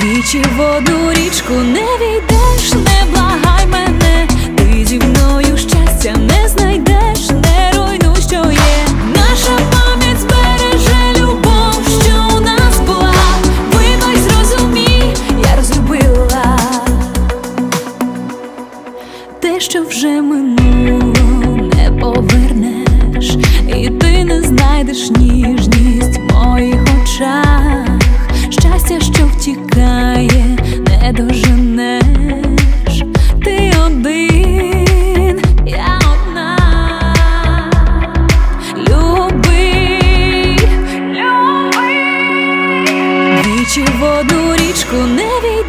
Двічі в одну річку не війдеш, не благай мене, ти зі мною щастя не знайдеш, не руйнуй, що є. Наша пам'ять збереже любов, що у нас була. Вино й зрозумій, я розлюбила те, що вже минуло, не повернеш, і ти не знайдеш ніжність не. Ти один, я одна. Люби, люби. Вічі в одну річку не війдеш,